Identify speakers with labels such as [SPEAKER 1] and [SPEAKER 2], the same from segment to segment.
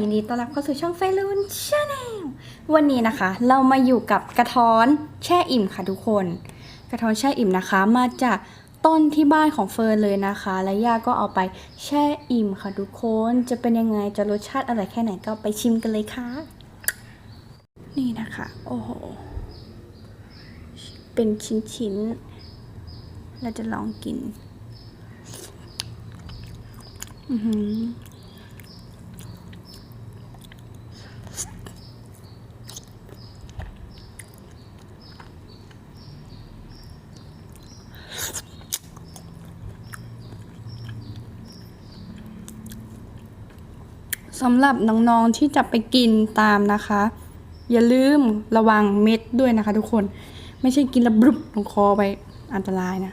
[SPEAKER 1] ยินดีต้อนรับเข้าสู่ช่องเฟลูนชาแนลวันนี้นะคะ เรามาอยู่กับกระท้อนแช่อิ่มค่ะทุกคน กระท้อนแช่อิ่มนะคะ มาจากต้นที่บ้านของเฟิร์นเลยนะคะ และย่าก็เอาไปแช่อิ่มค่ะทุกคน จะเป็นยังไงจะรสชาติอร่อยแค่ไหนก็ไปชิมกันเลยค่ะ นี่นะคะ โอ้โห เป็นชิ้นๆเราจะลองกิน อือหือ สำหรับน้องๆที่จะไปกินตามนะคะ อย่าลืมระวังเม็ดด้วยนะคะ ทุกคนไม่ใช่กินแล้วบลุบลงคอไปอันตรายนะ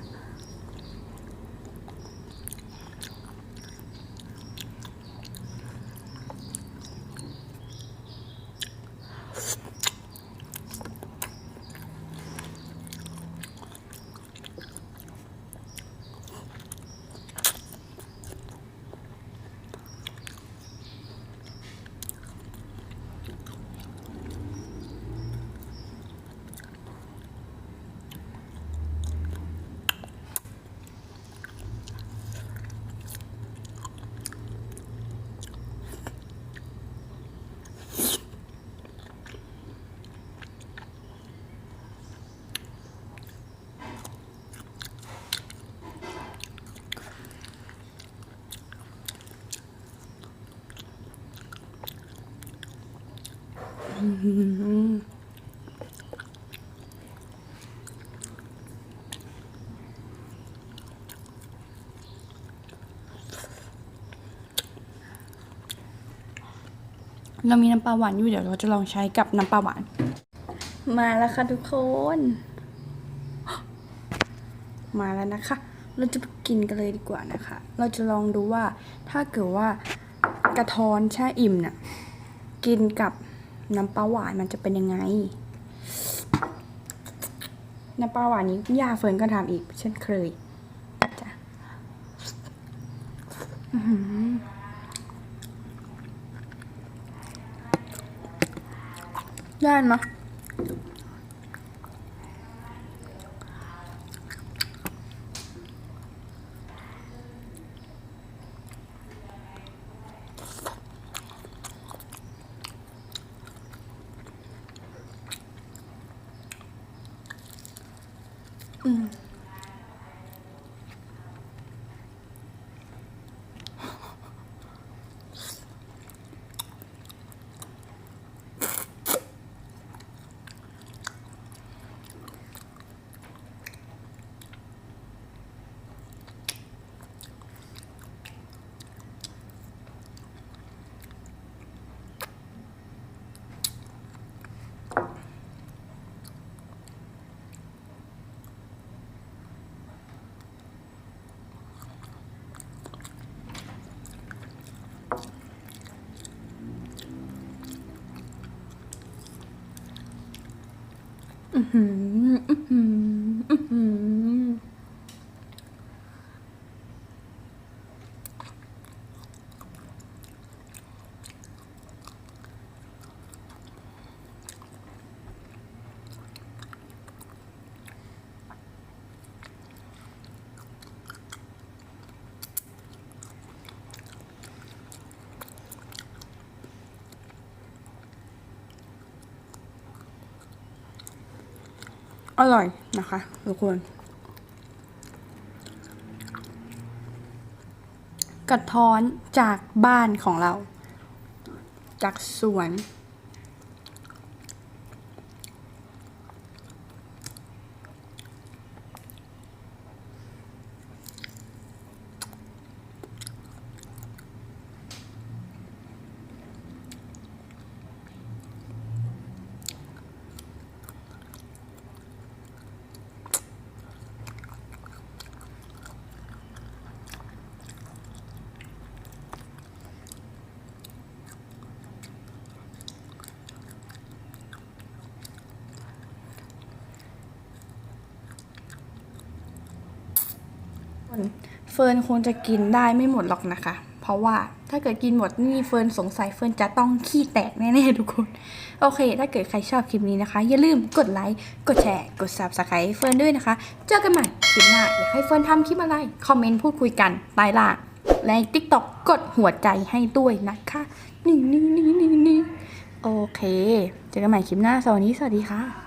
[SPEAKER 1] เรามีน้ำปลาหวานอยู่เดี๋ยวเราจะลองใช้กับน้ำปลาหวาน มาแล้วค่ะทุกคน มาแล้วนะคะ เราจะไปกินกันเลยดีกว่านะคะ เราจะลองดูว่าถ้าเกิดว่ากระท้อนแช่อิ่มน่ะกินกับ น้ำปลาหวานมันจะเป็นยังไง น้ำปลาหวานนี้ย่าเฟิร์นก็ทำอีก เช่นเคยจ้ะได้ไหม ย อื้อหืออื้อหืออื้อหือ อร่อยนะคะทุกคน กระท้อนจากบ้านของเรา จากสวน เฟิร์นคงจะกินได้ไม่หมดหรอกนะคะ เพราะว่าถ้าเกิดกินหมดนี่เฟิร์นสงสัยเฟิร์นจะต้องขี้แตกแน่ๆทุกคน โอเค ถ้าเกิดใครชอบคลิปนี้นะคะ อย่าลืมกดไลค์กดแชร์ กด subscribe เฟิร์นด้วยนะคะ เจอกันใหม่คลิปหน้าอยากให้เฟิร์นทำคลิปอะไร คอมเมนต์พูดคุยกันใต้ล่างและ TikTok กดหัวใจให้ด้วยนะคะนี่นี่นี่นี่นี่โอเค เจอกันใหม่คลิปหน้าสวัสดีสวัสดีค่ะ